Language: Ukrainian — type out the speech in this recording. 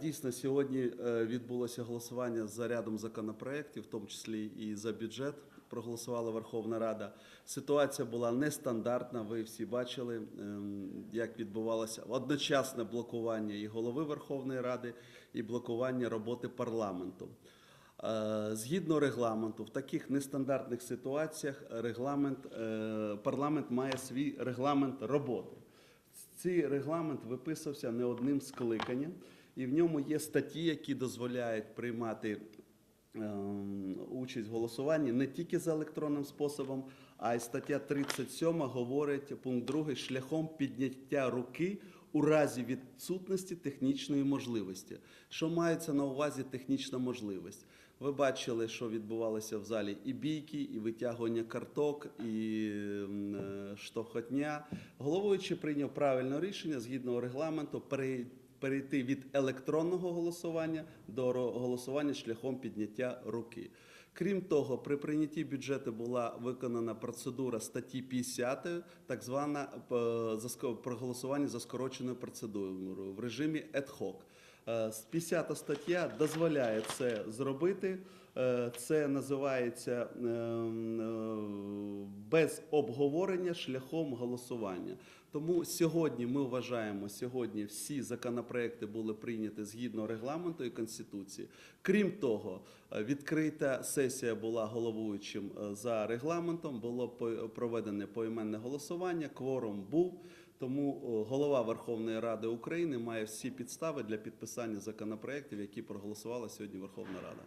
Дійсно, сьогодні е, відбулося голосування за рядом законопроєктів, в тому числі і за бюджет. Проголосувала Верховна Рада. Ситуація була нестандартна. Ви всі бачили, ем, як відбувалося одночасне блокування і голови Верховної Ради, і блокування роботи парламенту. Е, Згідно регламенту, в таких нестандартних ситуаціях регламент, е, парламент має свій регламент роботи. Цей регламент виписався не одним скликанням, і в ньому є статті, які дозволяють приймати ем, участь в голосуванні не тільки за електронним способом, а й стаття 37 говорить пункт 2 шляхом підняття руки у разі відсутності технічної можливості. Що мається на увазі технічна можливість? Ви бачили, що відбувалося в залі і бійки, і витягування карток, і м, е, штовхотня. Головуючий прийняв правильне рішення згідно регламенту перейти від електронного голосування до голосування шляхом підняття руки. Крім того, при прийнятті бюджету була виконана процедура статті 50, так звана е, проголосування за скороченою процедурою в режимі ad hoc. Е, 50 стаття дозволяє це зробити. Е, Це називається е, е, без обговорення шляхом голосування. Тому сьогодні ми вважаємо, сьогодні всі законопроекти були прийняті згідно регламенту і конституції. Крім того, е, відкрита сесія була головуючим е, за регламентом. Було проведене поіменне голосування. Кворум був. Тому голова Верховної Ради України має всі підстави для підписання законопроєктів, які проголосувала сьогодні Верховна Рада.